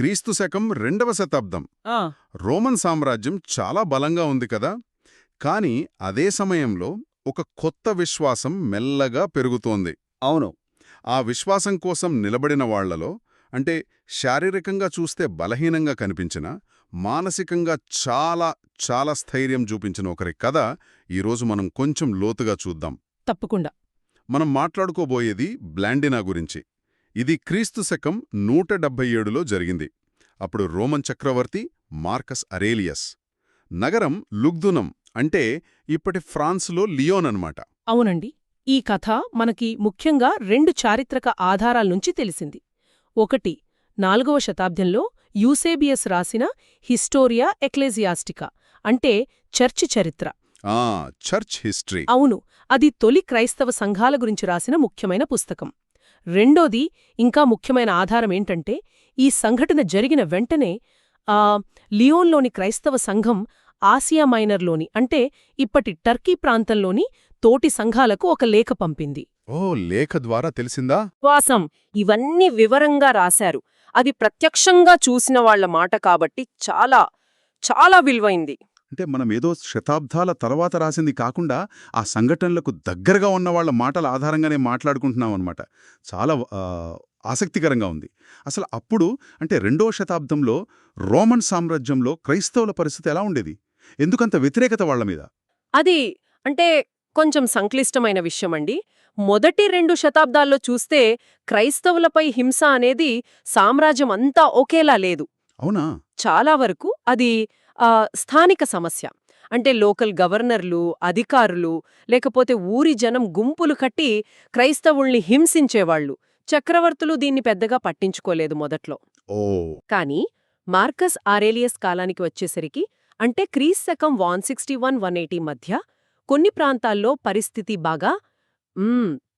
క్రీస్తు శకం రెండవ శతాబ్దం. రోమన్ సామ్రాజ్యం చాలా బలంగా ఉంది కదా? కాని అదే సమయంలో ఒక కొత్త విశ్వాసం మెల్లగా పెరుగుతోంది. అవును. ఆ విశ్వాసం కోసం నిలబడిన వాళ్ళలో అంటే శారీరకంగా చూస్తే బలహీనంగా కనిపించిన మానసికంగా చాలా చాలా స్థైర్యం చూపించిన ఒకరి కథ ఈరోజు మనం కొంచెం లోతుగా చూద్దాం. తప్పకుండా. మనం మాట్లాడుకోబోయేది బ్లాండినా గురించి. ఇది క్రీస్తు శకం నూట డెబ్బై ఏడులో జరిగింది. అప్పుడు రోమన్ చక్రవర్తి మార్కస్ అరేలియస్. నగరం లుగ్దునం అంటే ఇప్పటి ఫ్రాన్స్లో లియోన్ అన్నమాట. అవునండి. ఈ కథ మనకి ముఖ్యంగా రెండు చారిత్రక ఆధారాల నుంచి తెలిసింది. ఒకటి నాలుగవ శతాబ్దంలో యూసేబియస్ రాసిన హిస్టోరియా ఎక్లేజియాస్టికా అంటే చర్చి చరిత్ర. Church history. అవును అది తొలి క్రైస్తవ సంఘాల గురించి రాసిన ముఖ్యమైన పుస్తకం. రెండోది ఇంకా ముఖ్యమైన ఆధారం ఏంటంటే ఈ సంఘటన జరిగిన వెంటనే ఆ లియోన్లోని క్రైస్తవ సంఘం ఆసియా మైనర్లోని అంటే ఇప్పటి టర్కీ ప్రాంతంలోని తోటి సంఘాలకు ఒక లేఖ పంపింది. ఓ లేఖ ద్వారా తెలిసిందా? విశ్వాసం ఇవన్నీ వివరంగా రాశారు. అది ప్రత్యక్షంగా చూసిన వాళ్ళ మాట కాబట్టి చాలా చాలా విలువైంది. అంటే మనం ఏదో శతాబ్దాల తర్వాత రాసింది కాకుండా ఆ సంఘటనలకు దగ్గరగా ఉన్న వాళ్ళ మాటల ఆధారంగానే మాట్లాడుకుంటున్నాం అనమాట చాలా ఆసక్తికరంగా ఉంది. అసలు అప్పుడు అంటే రెండో శతాబ్దంలో రోమన్ సామ్రాజ్యంలో క్రైస్తవుల పరిస్థితి ఎలా ఉండేది? ఎందుకంత వ్యతిరేకత వాళ్ళ మీద? అది అంటే కొంచెం సంక్లిష్టమైన విషయమండి. మొదటి రెండు శతాబ్దాల్లో చూస్తే క్రైస్తవులపై హింస అనేది సామ్రాజ్యం అంతా ఒకేలా లేదు. అవునా? చాలా వరకు అది స్థానిక సమస్య. అంటే లోకల్ గవర్నర్లు అధికారులు లేకపోతే ఊరి జనం గుంపులు కట్టి క్రైస్తవుల్ని హింసించేవాళ్ళు చక్రవర్తులు దీన్ని పెద్దగా పట్టించుకోలేదు మొదట్లో. ఓ. కానీ మార్కస్ ఆరేలియస్ కాలానికి వచ్చేసరికి అంటే క్రీస్ శకం one sixty one one eighty మధ్య కొన్ని ప్రాంతాల్లో పరిస్థితి బాగా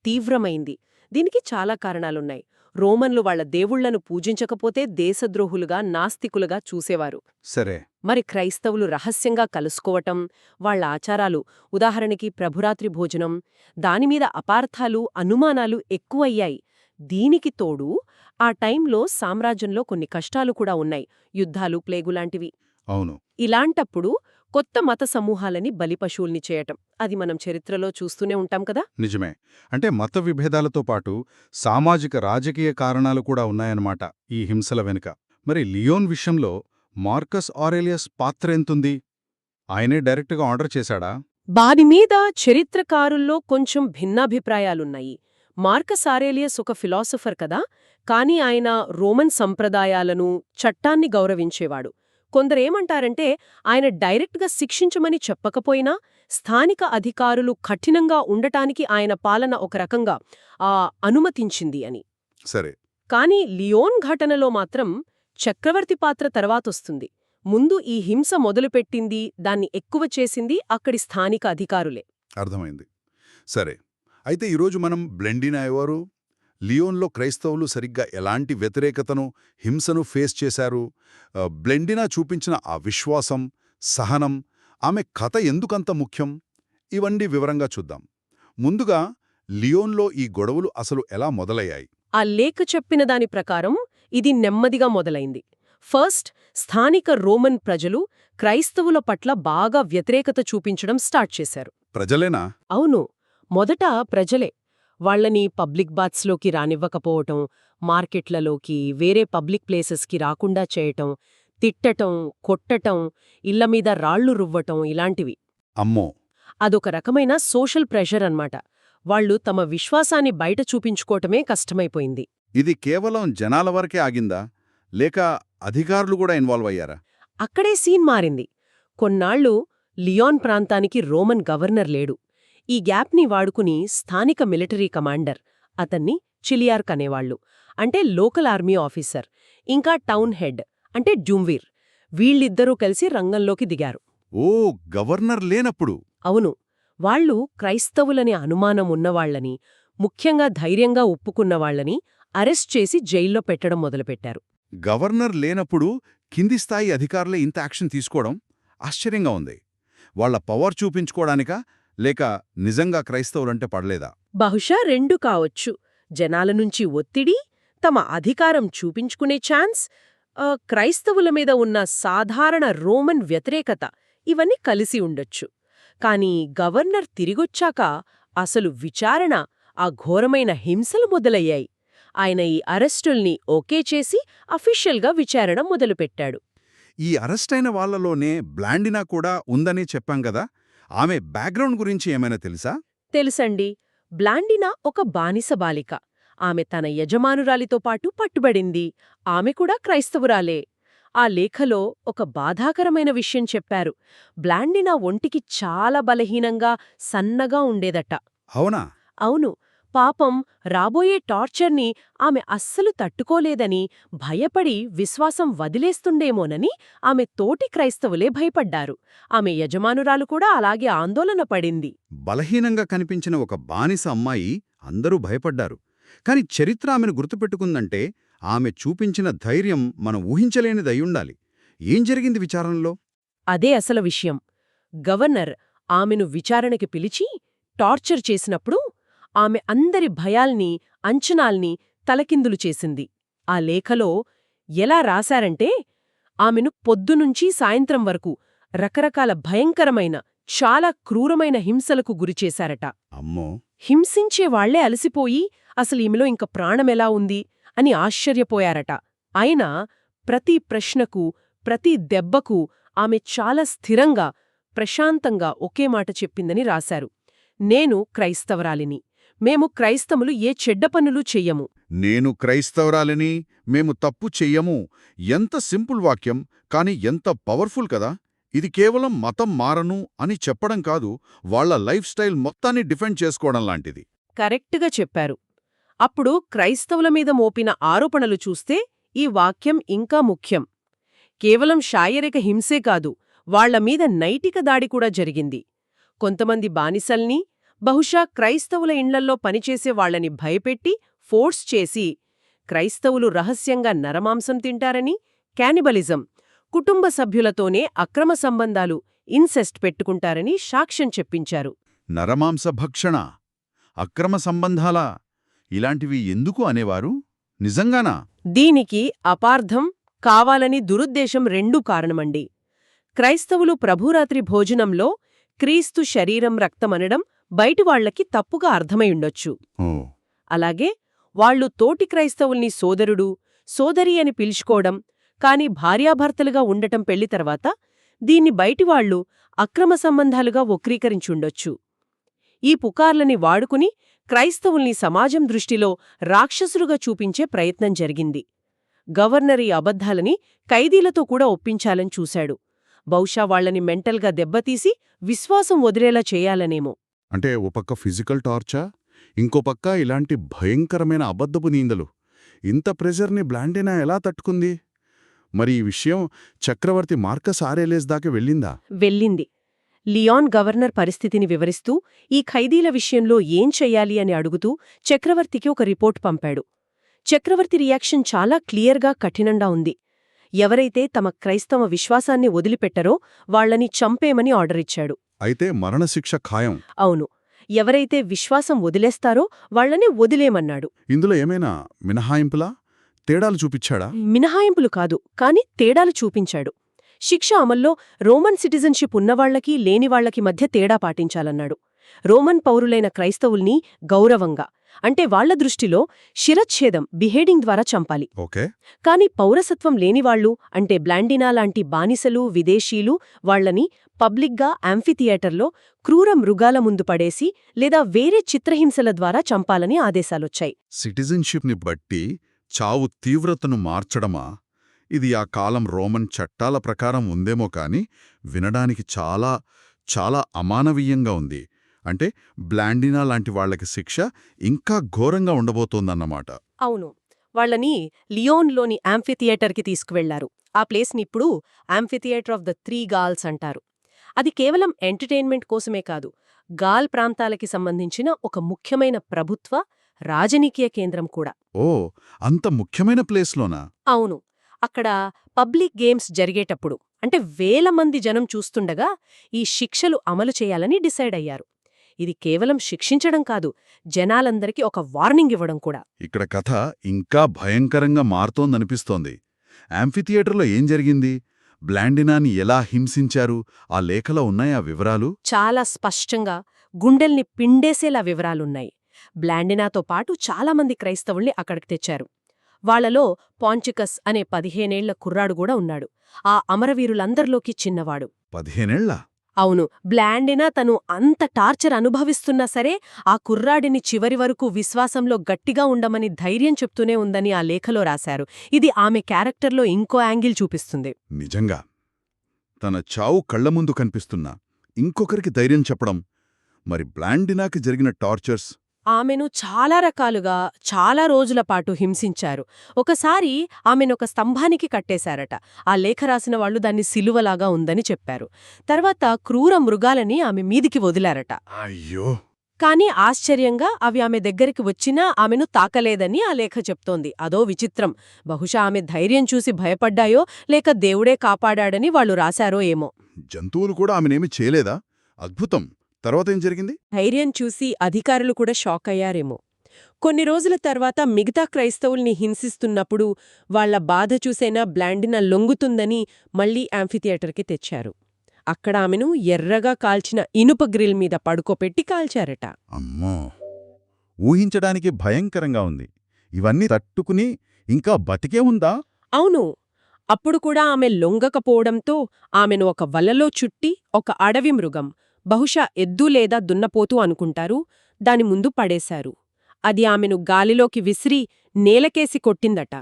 తీవ్రమైంది. దీనికి చాలా కారణాలున్నాయి. రోమన్లు వాళ్ళ దేవుళ్ళను పూజించకపోతే దేశద్రోహులుగా నాస్తికులుగా చూసేవారు. సరే. మరి క్రైస్తవులు రహస్యంగా కలుసుకోవటం వాళ్ళ ఆచారాలు ఉదాహరణకి ప్రభురాత్రి భోజనం దానిమీద అపార్థాలు అనుమానాలు ఎక్కువయ్యాయి. దీనికి తోడు ఆ టైంలో సామ్రాజ్యంలో కొన్ని కష్టాలు కూడా ఉన్నాయి. యుద్ధాలు ప్లేగులాంటివి. అవును. ఇలాంటప్పుడు కొత్త మత సమూహాలని బలిపశువుల్ని చేయటం. అది మనం చరిత్రలో చూస్తూనే ఉంటాం కదా? నిజమే. అంటే మత విభేదాలతో పాటు సామాజిక రాజకీయ కారణాలు కూడా ఉన్నాయన్నమాట ఈ హింసల వెనుక. మరి లియోన్ విషయంలో మార్కస్ ఆరేలియస్ పాత్ర ఎంతుంది? ఆయనే డైరెక్ట్గా ఆర్డర్ చేశాడా? దానిమీద చరిత్రకారుల్లో కొంచెం భిన్నాభిప్రాయాలున్నాయి. మార్కస్ ఆరేలియస్ ఒక ఫిలాసఫర్ కదా? కాని ఆయన రోమన్ సంప్రదాయాలను చట్టాన్ని గౌరవించేవాడు. కొందరేమంటారంటే ఆయన డైరెక్ట్గా శిక్షించమని చెప్పకపోయినా స్థానిక అధికారులు కఠినంగా ఉండటానికి ఆయన పాలన ఒక రకంగా ఆ అనుమతించింది అని. సరే. కాని లియోన్ ఘటనలో మాత్రం చక్రవర్తి పాత్ర తర్వాతొస్తుంది. ముందు ఈ హింస మొదలుపెట్టింది దాన్ని ఎక్కువ చేసింది అక్కడి స్థానిక అధికారులే. అర్థమైంది. సరే. అయితే ఈరోజు మనం బ్లెండినా ఎవరు లియోన్లో క్రైస్తవులు సరిగ్గా ఎలాంటి వ్యతిరేకతను హింసను ఫేస్ చేశారు? బ్లెండినా చూపించిన ఆ విశ్వాసం సహనం ఆమె కథ ఎందుకంత ముఖ్యం? ఇవన్నీ వివరంగా చూద్దాం. ముందుగా లియోన్లో ఈ గొడవలు అసలు ఎలా మొదలయ్యాయి? ఆ లేఖ చెప్పిన దాని ప్రకారం ఇది నెమ్మదిగా మొదలైంది. ఫస్ట్ స్థానిక రోమన్ ప్రజలు క్రైస్తవుల పట్ల బాగా వ్యతిరేకత చూపించడం స్టార్ట్ చేశారు. ప్రజలేనా? అవును మొదట ప్రజలే. వాళ్ళని పబ్లిక్ బాత్స్లోకి రానివ్వకపోవటం మార్కెట్లలోకి వేరే పబ్లిక్ ప్లేసెస్కి రాకుండా చేయటం తిట్టటం కొట్టటం ఇళ్ళ మీద రాళ్ళు రువ్వటం ఇలాంటివి. అమ్మో! అదొక రకమైన సోషల్ ప్రెషర్ అన్నమాట. వాళ్ళు తమ విశ్వాసాన్ని బయట చూపించుకోవటమే కష్టమైపోయింది. ఇది కేవలం జనాల వరకే ఆగిందా? లేక అధికారులు కూడా ఇన్వాల్వ్ అయ్యారా? అక్కడే సీన్ మారింది. కొన్నాళ్ళు లియాన్ ప్రాంతానికి రోమన్ గవర్నర్ లేడు. ఈ గ్యాప్ని వాడుకుని స్థానిక మిలిటరీ కమాండర్ అతన్ని చిలియార్క్ అనేవాళ్ళు అంటే లోకల్ ఆర్మీ ఆఫీసర్ ఇంకా టౌన్ హెడ్ అంటే డ్యూమ్వీర్. వీళ్ళిద్దరూ కలిసి రంగంలోకి దిగారు. ఓ గవర్నర్ లేనప్పుడు. అవును వాళ్ళు క్రైస్తవులని అనుమానం ఉన్నవాళ్ళని ముఖ్యంగా ధైర్యంగా ఒప్పుకున్నవాళ్ళని అరెస్ట్ చేసి జైల్లో పెట్టడం మొదలుపెట్టారు. గవర్నర్ లేనప్పుడు కింది స్థాయి అధికారులే ఇంత యాక్షన్ తీసుకోవడం ఆశ్చర్యంగా ఉంది. వాళ్ళ పవర్ చూపించుకోవడానికా లేక నిజంగా క్రైస్తవులంటే పడలేదా? బహుశా రెండు కావచ్చు. జనాల నుంచి ఒత్తిడి తమ అధికారం చూపించుకునే ఛాన్స్ క్రైస్తవుల మీద ఉన్న సాధారణ రోమన్ వ్యతిరేకత ఇవన్నీ కలిసి ఉండొచ్చు. కాని గవర్నర్ తిరిగొచ్చాక అసలు విచారణ ఆ ఘోరమైన హింసలు మొదలయ్యాయి. ఆయన ఈ అరెస్టుల్ని ఓకే చేసి అఫీషియల్గా విచారణ మొదలుపెట్టాడు. ఈ అరెస్ట్ అయిన వాళ్ళలోనే బ్లాండినా కూడా ఉందని చెప్పాం కదా? ఆమె బ్యాక్గ్రౌండ్ గురించి ఏమైనా తెలుసా? తెలుసండి. బ్లాండినా ఒక బానిస బాలిక. ఆమె తన యజమానురాలితో పాటు పట్టుబడింది. ఆమె కూడా క్రైస్తవురాలే. ఆ లేఖలో ఒక బాధాకరమైన విషయం చెప్పారు. బ్లాండినా ఒంటికి చాలా బలహీనంగా సన్నగా ఉండేదట. అవునా? అవును. పాపం రాబోయే టార్చర్ని ఆమె అస్సలు తట్టుకోలేదని భయపడి విశ్వాసం వదిలేస్తుండేమోనని ఆమె తోటి క్రైస్తవులే భయపడ్డారు. ఆమె యజమానురాలు కూడా అలాగే ఆందోళన పడింది. బలహీనంగా కనిపించిన ఒక బానిస అమ్మాయి అందరూ భయపడ్డారు. కాని చరిత్ర ఆమెను గుర్తుపెట్టుకుందంటే ఆమె చూపించిన ధైర్యం మనం ఊహించలేనిదయ్యుండాలి. ఏం జరిగింది విచారణలో? అదే అసలు విషయం. గవర్నర్ ఆమెను విచారణకి పిలిచి టార్చర్ చేసినప్పుడు ఆమె అందరి భయాల్ని అంచనాల్ని తలకిందులు చేసింది. ఆ లేఖలో ఎలా రాశారంటే ఆమెను పొద్దునుంచి సాయంత్రం వరకు రకరకాల భయంకరమైన చాలా క్రూరమైన హింసలకు గురిచేశారట అమ్మో! హింసించే వాళ్ళే అలసిపోయి అసలు ఈమెలో ఇంక ప్రాణమెలా ఉంది? అని ఆశ్చర్యపోయారట. అయినా ప్రతి ప్రశ్నకు ప్రతి దెబ్బకు ఆమె చాలా స్థిరంగా ప్రశాంతంగా ఒకే మాట చెప్పిందని రాశారు. నేను క్రైస్తవరాలిని. మేము క్రైస్తములు ఏ చెడ్డ పనులు చెయ్యము. నేను క్రైస్తవరాలిని మేము తప్పు చెయ్యము. ఎంత సింపుల్ వాక్యం కాని ఎంత పవర్ఫుల్ కదా. ఇది కేవలం మతం మారను అని చెప్పడం కాదు వాళ్ళ లైఫ్ స్టైల్ మొత్తాన్ని డిఫెండ్ చేసుకోవడం లాంటిది. కరెక్ట్గా చెప్పారు. అప్పుడు క్రైస్తవుల మీద మోపిన ఆరోపణలు చూస్తే ఈ వాక్యం ఇంకా ముఖ్యం. కేవలం శారీరక హింసే కాదు వాళ్ళ మీద నైతిక దాడి కూడా జరిగింది. కొంతమంది బానిసల్ని బహుశా క్రైస్తవుల ఇండ్లల్లో పనిచేసే వాళ్ళని భయపెట్టి ఫోర్స్ చేసి క్రైస్తవులు రహస్యంగా నరమాంసం తింటారని క్యానిబలిజం కుటుంబ సభ్యులతోనే అక్రమ సంబంధాలు ఇన్సెస్ట్ పెట్టుకుంటారని సాక్ష్యం చెప్పించారు. నరమాంస భక్షణ అక్రమ సంబంధాలా ఇలాంటివి ఎందుకు అనేవారు? నిజంగానా? దీనికి అపార్థం కావాలని దురుద్దేశం రెండూ కారణమండి. క్రైస్తవులు ప్రభురాత్రి భోజనంలో క్రీస్తు శరీరం రక్తమనడం బయటివాళ్ళకి తప్పుగా అర్థమై ఉండొచ్చు. ఓ. అలాగే వాళ్ళు తోటి క్రైస్తవుల్ని సోదరుడు సోదరి అని పిలుచుకోవడం కాని భార్యాభర్తలుగా ఉండటం పెళ్ళి తర్వాత దీన్ని బయటివాళ్ళు అక్రమ సంబంధాలుగా వక్రీకరించుండొచ్చు ఈ పుకార్లని వాడుకుని క్రైస్తవుల్ని సమాజం దృష్టిలో రాక్షసులుగా చూపించే ప్రయత్నం జరిగింది. గవర్నర్ ఈ అబద్ధాలని ఖైదీలతో కూడా ఒప్పించాలని చూశాడు. బహుశా వాళ్ళని మెంటల్గా దెబ్బతీసి విశ్వాసం వదిలేలా చేయాలనేమో. అంటే ఓ పక్క ఫిజికల్ టార్చా ఇంకో పక్క ఇలాంటి భయంకరమైన అబద్ధపు నీందలు. ఇంత ప్రెజర్ని బ్లాండేనా ఎలా తట్టుకుంది? మరి ఈ విషయం చక్రవర్తి మార్కస్ ఆరేలేస్ దాకా వెళ్ళిందా? వెళ్ళింది. లియాన్ గవర్నర్ పరిస్థితిని వివరిస్తూ ఈ ఖైదీల విషయంలో ఏం చెయ్యాలి అని అడుగుతూ చక్రవర్తికి ఒక రిపోర్ట్ పంపాడు. చక్రవర్తి రియాక్షన్ చాలా క్లియర్గా కఠినంగా ఉంది. ఎవరైతే తమ క్రైస్తవ విశ్వాసాన్ని వదిలిపెట్టరో వాళ్ళని చంపేమని ఆర్డరిచ్చాడు అయితే మరణశిక్ష ఖాయం. అవును. ఎవరైతే విశ్వాసం వదిలేస్తారో వాళ్ళని వదిలేమన్నాడు ఇందులో ఏమైనా మినహాయింపులా? తేడాలు చూపించాడా? మినహాయింపులు కాదు కాని తేడాలు చూపించాడు. శిక్ష అమల్లో రోమన్ సిటిజన్షిప్ ఉన్నవాళ్ళకి లేనివాళ్ళకి మధ్య తేడా పాటించాలన్నాడు. రోమన్ పౌరులైన క్రైస్తవుల్ని గౌరవంగా అంటే వాళ్ళ దృష్టిలో శిరచ్ఛేదం బిహేడింగ్ ద్వారా చంపాలి. ఓకే. కాని పౌరసత్వం లేనివాళ్ళు అంటే బ్లాండినా లాంటి బానిసలు విదేశీలు వాళ్ళని పబ్లిక్గా యాంఫిథియేటర్లో క్రూర మృగాల ముందు పడేసి లేదా వేరే చిత్రహింసల ద్వారా చంపాలని ఆదేశాలొచ్చాయి. సిటిజన్షిప్ని బట్టి చావు తీవ్రతను మార్చడమా? ఇది ఆ కాలం రోమన్ చట్టాల ప్రకారం ఉందేమో కాని వినడానికి చాలా చాలా అమానవీయంగా ఉంది. అంటే బ్లాండినా లాంటి వాళ్ళకి శిక్ష ఇంకా ఘోరంగా ఉండబోతోందన్నమాట. అవును. వాళ్ళని లియోన్లోని యాంఫిథియేటర్కి తీసుకువెళ్ళారు. ఆ ప్లేస్ని ఇప్పుడు amphitheatre of the three gauls అంటారు. అది కేవలం ఎంటర్టైన్మెంట్ కోసమే కాదు గాల్ ప్రాంతాలకి సంబంధించిన ఒక ముఖ్యమైన ప్రభుత్వ రాజనీకీయ కేంద్రం కూడా. ఓ అంత ముఖ్యమైన ప్లేస్లోనా? అవును. అక్కడ పబ్లిక్ గేమ్స్ జరిగేటప్పుడు అంటే వేల మంది జనం చూస్తుండగా ఈ శిక్షలు అమలు చేయాలని డిసైడ్ అయ్యారు. ఇది కేవలం శిక్షించడం కాదు జనాలందరికీ ఒక వార్నింగ్ ఇవ్వడం కూడా. ఇక్కడ కథ ఇంకా భయంకరంగా మారుతోందనిపిస్తోంది. యాంఫిథియేటర్లో ఏం జరిగింది? బ్లాండినాని ఎలా హింసించారు? ఆ లేఖలో ఉన్నాయా వివరాలు? చాలా స్పష్టంగా గుండెల్ని పిండేసేలా వివరాలున్నాయి. బ్లాండినాతో పాటు చాలామంది క్రైస్తవుల్ని అక్కడికి తెచ్చారు. వాళ్ళలో పాంచికస్ అనే పదిహేనేళ్ళ కుర్రాడు కూడా ఉన్నాడు. ఆ అమరవీరులందరిలోకి చిన్నవాడు. పదిహేనేళ్ళ అవును బ్లాండినా తను అంత టార్చర్ అనుభవిస్తున్నా సరే ఆ కుర్రాడిని చివరి వరకు విశ్వాసంలో గట్టిగా ఉండమని ధైర్యం చెప్తూనే ఉందని ఆ లేఖలో రాశారు. ఇది ఆమె క్యారెక్టర్లో ఇంకో యాంగిల్ చూపిస్తుంది. నిజంగా. తన చావు కళ్ళ ముందు కనిపిస్తున్నా. ఇంకొకరికి ధైర్యం చెప్పడం. మరి బ్లాండినాకి జరిగిన టార్చర్స్ ఆమెను చాలా రకాలుగా చాలా రోజుల పాటు హింసించారు. ఒకసారి ఆమెనొక స్తంభానికి కట్టేశారట. ఆ లేఖ రాసిన వాళ్ళు దాన్ని సిలువలాగా ఉందని చెప్పారు. తర్వాత క్రూర మృగాలని ఆమె మీదికి వదిలారట. అయ్యో! కాని ఆశ్చర్యంగా అవి ఆమె దగ్గరికి వచ్చినా ఆమెను తాకలేదని ఆ లేఖ చెప్తోంది. అదో విచిత్రం. బహుశా ఆమె ధైర్యం చూసి భయపడ్డాయో లేక దేవుడే కాపాడాడని వాళ్ళు రాశారో ఏమో. జంతువులు కూడా ఆమెనేమి చేయలేదా? అద్భుతం. తర్వాత ఏం జరిగింది? ధైర్యం చూసి అధికారులు కూడా షాక్ అయ్యారేమో. కొన్ని రోజుల తర్వాత మిగతా క్రైస్తవుల్ని హింసిస్తున్నప్పుడు వాళ్ళ బాధ చూసైనా బ్లాండిన లొంగుతుందని మళ్ళీ యాంఫిథియేటర్కి తెచ్చారు. అక్కడ ఆమెను ఎర్రగా కాల్చిన ఇనుప గ్రిల్ మీద పడుకోపెట్టి కాల్చారట. అమ్మో! ఊహించడానికి భయంకరంగా ఉంది. ఇవన్నీ తట్టుకుని ఇంకా బతికే ఉందా? అవును. అప్పుడు కూడా ఆమె లొంగకపోవడంతో ఆమెను ఒక వలలో చుట్టి ఒక అడవి మృగం బహుశా ఎద్దు లేదా దున్నపోతు అనుకుంటారు. దాని ముందు పడేశారు. అది ఆమెను గాలిలోకి విసిరి నేలకేసి కొట్టిందట.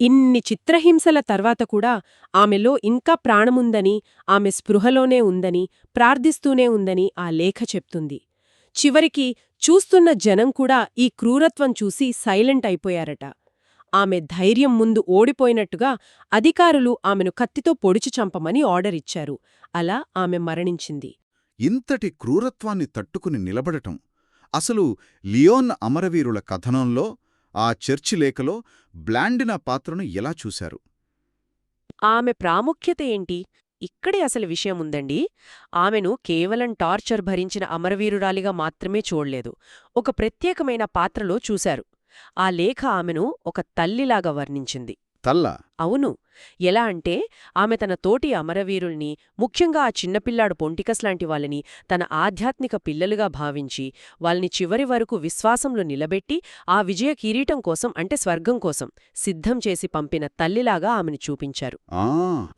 ఇన్ని చిత్రహింసల తర్వాత కూడా ఆమెలో ఇంకా ప్రాణముందని ఆమె స్పృహలోనే ఉందని ప్రార్థిస్తూనే ఉందని ఆ లేఖ చెప్తుంది. చివరికి చూస్తున్న జనం కూడా ఈ క్రూరత్వం చూసి సైలెంట్ అయిపోయారట. ఆమె ధైర్యం ముందు ఓడిపోయినట్టుగా అధికారులు ఆమెను కత్తితో పొడిచి చంపమని ఆర్డర్ ఇచ్చారు. అలా ఆమె మరణించింది. ఇంతటి క్రూరత్వాన్ని తట్టుకుని నిలబడటం అసలు లియోన్ అమరవీరుల కథనంలో ఆ చర్చి లేఖలో బ్లాండిన పాత్రను ఎలా చూశారు? ఆమె ప్రాముఖ్యత ఏంటి? ఇక్కడే అసలు విషయముందండి ఆమెను కేవలం టార్చర్ భరించిన అమరవీరురాలిగా మాత్రమే చూడలేదు. ఒక ప్రత్యేకమైన పాత్రలో చూశారు. ఆ లేఖ ఆమెను ఒక తల్లిలాగా వర్ణించింది. తల్ల. అవును. ఎలా అంటే ఆమె తన తోటి అమరవీరుల్ని ముఖ్యంగా ఆ చిన్నపిల్లాడు పొంటికస్ లాంటి వాళ్ళని తన ఆధ్యాత్మిక పిల్లలుగా భావించి వాళ్ళని చివరి వరకు విశ్వాసంలో నిలబెట్టి ఆ విజయ కిరీటం కోసం అంటే స్వర్గం కోసం సిద్ధం చేసి పంపిన తల్లిలాగా ఆమెను చూపించారు. ఆ!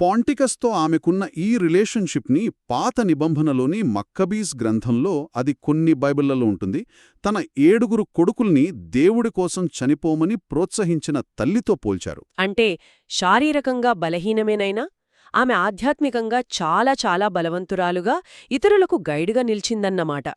పాంటికస్తో ఆమెకున్న ఈ రిలేషన్షిప్ని పాత నిబంధనలోని మక్కబీస్ గ్రంథంలో అది కొన్ని బైబిళ్ళలో ఉంటుంది. తన ఏడుగురు కొడుకుల్ని దేవుడి కోసం చనిపోమని ప్రోత్సహించిన తల్లితో పోల్చారు. అంటే శారీరకంగా బలహీనమేనైనా? ఆమె ఆధ్యాత్మికంగా చాలా చాలా బలవంతురాలుగా ఇతరులకు గైడ్గా నిలిచిందన్నమాట.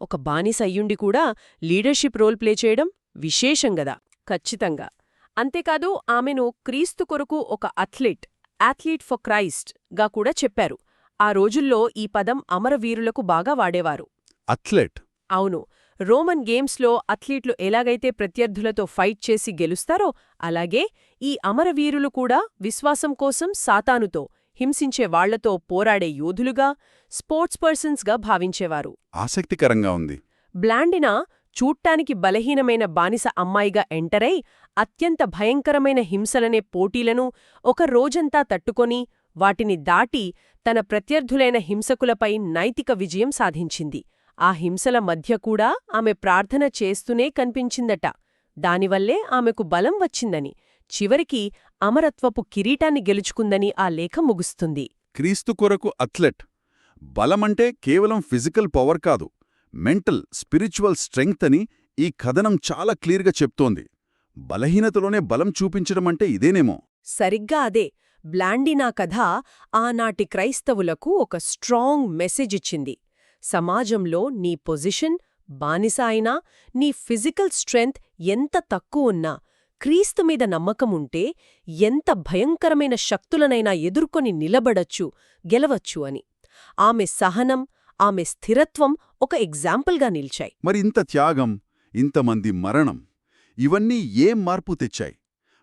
ఒక బానిస అయ్యుండి కూడా లీడర్షిప్ రోల్ ప్లే చేయడం విశేషంగదా ఖచ్చితంగా. అంతేకాదు ఆమెను క్రీస్తు కొరకు ఒక అథ్లీట్ అథ్లీట్ ఫర్ క్రైస్ట్గా కూడా చెప్పారు. ఆ రోజుల్లో ఈ పదం అమరవీరులకు బాగా వాడేవారు. అథ్లెట్? అవును. రోమన్ గేమ్స్లో అథ్లీట్లు ఎలాగైతే ప్రత్యర్థులతో ఫైట్ చేసి గెలుస్తారో అలాగే ఈ అమరవీరులు కూడా విశ్వాసం కోసం సాతానుతో హింసించే వాళ్ళతో పోరాడే యోధులుగా స్పోర్ట్స్ పర్సన్స్గా భావించేవారు. ఆసక్తికరంగా ఉంది. బ్లాండినా చూట్టానికి బలహీనమైన బానిస అమ్మాయిగా ఎంటరై అత్యంత భయంకరమైన హింసలనే పోటీలను ఒక రోజంతా తట్టుకొని వాటిని దాటి తన ప్రత్యర్థులైన హింసకులపై నైతిక విజయం సాధించింది. ఆ హింసల మధ్య కూడా ఆమె ప్రార్థన చేస్తూనే కనిపించిందట. దానివల్లే ఆమెకు బలం వచ్చిందని. చివరికి అమరత్వపు కిరీటాన్ని గెలుచుకుందని ఆ లేఖ ముగుస్తుంది. క్రీస్తు కొరకు అథ్లెట్. బలమంటే కేవలం ఫిజికల్ పవర్ కాదు మెంటల్ స్పిరిచువల్ స్ట్రెంగ్త్ అని ఈ కథనం చాలా క్లియర్గా చెప్తోంది. బలహీనతలోనే బలం చూపించడమంటే ఇదేనేమో. సరిగ్గా అదే. బ్లాండినా కథ ఆనాటి క్రైస్తవులకు ఒక స్ట్రాంగ్ మెసేజ్ ఇచ్చింది. సమాజంలో నీ పొజిషన్ బానిస అయినా నీ ఫిజికల్ స్ట్రెంగ్త్ ఎంత తక్కువున్నా క్రీస్తు మీద నమ్మకముంటే ఎంత భయంకరమైన శక్తులనైనా ఎదుర్కొని నిలబడచ్చు గెలవచ్చు అని. ఆమె సహనం ఆమె స్థిరత్వం ఒక ఎగ్జాంపుల్గా నిల్చాయి. మరి ఇంత త్యాగం ఇంతమంది మరణం ఇవన్నీ ఏం మార్పు తెచ్చాయి?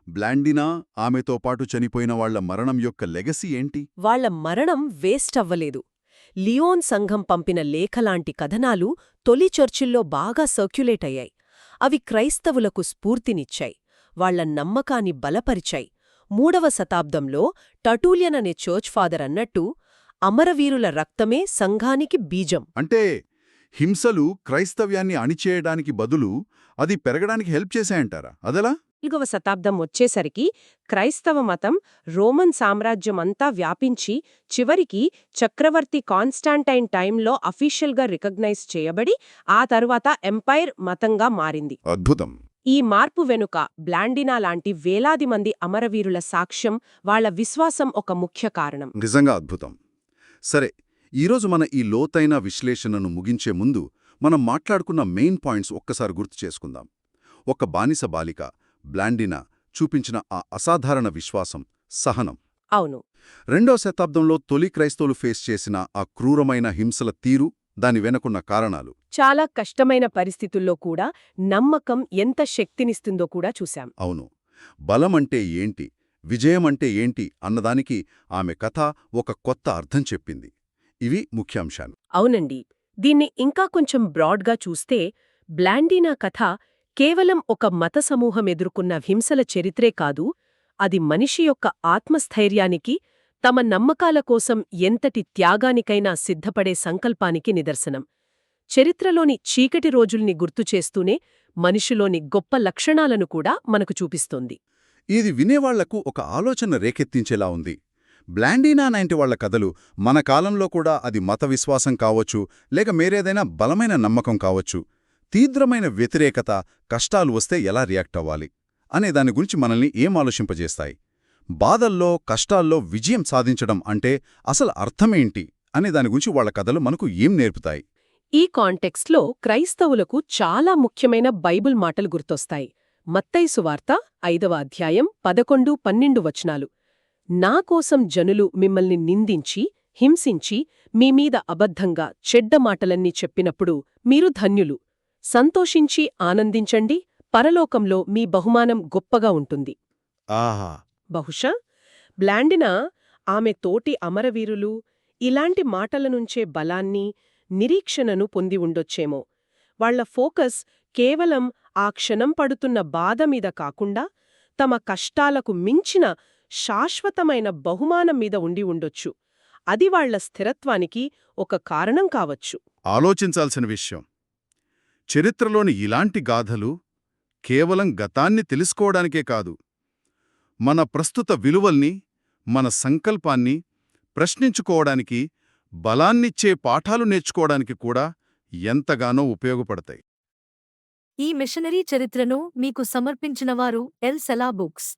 బ్లాండినా ఆమెతో పాటు చనిపోయిన వాళ్ళ మరణం యొక్క లెగసీ ఏంటి? వాళ్ళ మరణం వేస్ట్ అవ్వలేదు. లియోన్ సంఘం పంపిన లేఖలాంటి కథనాలు తొలి చర్చిల్లో బాగా సర్క్యులేట్ అయ్యాయి. అవి క్రైస్తవులకు స్ఫూర్తినిచ్చాయి. వాళ్ళ నమ్మకాన్ని బలపరిచాయి. మూడవ శతాబ్దంలో టటూలియన్ అనే చర్చ్ ఫాదర్ అన్నట్టు అమరవీరుల రక్తమే సంఘానికి బీజం. అంటే హింసలు క్రైస్తవ్యాన్ని అణిచేయడానికి బదులు అది పెరగడానికి హెల్ప్ చేశాయంటారా? అదలా? నాలుగవ శతాబ్దం వచ్చేసరికి క్రైస్తవ మతం రోమన్ సామ్రాజ్యమంతా వ్యాపించి చివరికి చక్రవర్తి కాన్స్టాంటైన్ టైంలో అఫీషియల్గా రికగ్నైజ్ చేయబడి ఆ తరువాత ఎంపైర్ మతంగా మారింది. అద్భుతం. ఈ మార్పు వెనుక బ్లాండినా లాంటి వేలాది మంది అమరవీరుల సాక్ష్యం వాళ్ళ విశ్వాసం ఒక ముఖ్య కారణం. నిజంగా అద్భుతం. సరే ఈరోజు మన ఈ లోతైన విశ్లేషణను ముగించే ముందు మనం మాట్లాడుకున్న మెయిన్ పాయింట్స్ ఒక్కసారి గుర్తు చేసుకుందాం. ఒక బానిస బాలిక బ్లాండినా చూపించిన ఆ అసాధారణ విశ్వాసం సహనం. అవును. రెండో శతాబ్దంలో తొలి క్రైస్తవులు ఫేస్ చేసిన ఆ క్రూరమైన హింసల తీరు దాని వెనకున్న కారణాలు. చాలా కష్టమైన పరిస్థితుల్లో కూడా నమ్మకం ఎంత శక్తినిస్తుందో కూడా చూశాం. అవును. బలమంటే ఏంటి? విజయమంటే ఏంటి? అన్నదానికి ఆమె కథ ఒక కొత్త అర్థం చెప్పింది. ఇవి ముఖ్యాంశాలు. అవునండి. దీన్ని ఇంకా కొంచెం బ్రాడ్గా చూస్తే బ్లాండీనా కథ కేవలం ఒక మత సమూహం ఎదుర్కొన్న హింసల చరిత్రే కాదు అది మనిషి యొక్క ఆత్మస్థైర్యానికి తమ నమ్మకాల కోసం ఎంతటి త్యాగానికైనా సిద్ధపడే సంకల్పానికి నిదర్శనం. చరిత్రలోని చీకటి రోజుల్ని గుర్తుచేస్తూనే మనిషిలోని గొప్ప లక్షణాలను కూడా మనకు చూపిస్తోంది. ఇది వినేవాళ్ళకు ఒక ఆలోచన రేకెత్తించేలా ఉంది. బ్లాండీనా నాంటి వాళ్ళ కథలు మన కాలంలో కూడా అది మత విశ్వాసం కావచ్చు లేక మేరేదైనా బలమైన నమ్మకం కావచ్చు. తీవ్రమైన వ్యతిరేకత కష్టాలు వస్తే ఎలా రియాక్ట్ అవ్వాలి? అనే దాని గురించి మనల్ని ఏం ఆలోచింపజేస్తాయి? బాధల్లో కష్టాల్లో విజయం సాధించడం అంటే అసలు అర్థమేంటి అనే దాని గురించి వాళ్ళ కథలు మనకు ఏం నేర్పుతాయి? ఈ కాంటెక్స్ట్లో క్రైస్తవులకు చాలా ముఖ్యమైన బైబిల్ మాటలు గుర్తొస్తాయి. మత్తయి సువార్త ఐదవ అధ్యాయం పదకొండు పన్నెండు వచనాలు. నా కోసం జనులు మిమ్మల్ని నిందించి హింసించి మీమీద అబద్ధంగా చెడ్డ మాటలన్నీ చెప్పినప్పుడు మీరు ధన్యులు. సంతోషించి ఆనందించండి పరలోకంలో మీ బహుమానం గొప్పగా ఉంటుంది. ఆహా! బహుశా బ్లాండినా ఆమె తోటి అమరవీరులు ఇలాంటి మాటల నుంచే బలాన్ని నిరీక్షణను పొంది ఉండొచ్చేమో. వాళ్ళ ఫోకస్ కేవలం ఆ క్షణం పడుతున్న బాధ మీద కాకుండా తమ కష్టాలకు మించిన శాశ్వతమైన బహుమానం మీద ఉండి ఉండొచ్చు. అది వాళ్ళ స్థిరత్వానికి ఒక కారణం కావచ్చు. ఆలోచించాల్సిన విషయం. చరిత్రలోని ఇలాంటి గాథలు కేవలం గతాన్ని తెలుసుకోవడానికే కాదు మన ప్రస్తుత విలువల్ని మన సంకల్పాన్ని ప్రశ్నించుకోవడానికి బలాన్నిచ్చే పాఠాలు నేర్చుకోవడానికి కూడా ఎంతగానో ఉపయోగపడతాయి. ఈ మిషనరీ చరిత్రను మీకు సమర్పించినవారు ఎల్. సెలా బుక్స్.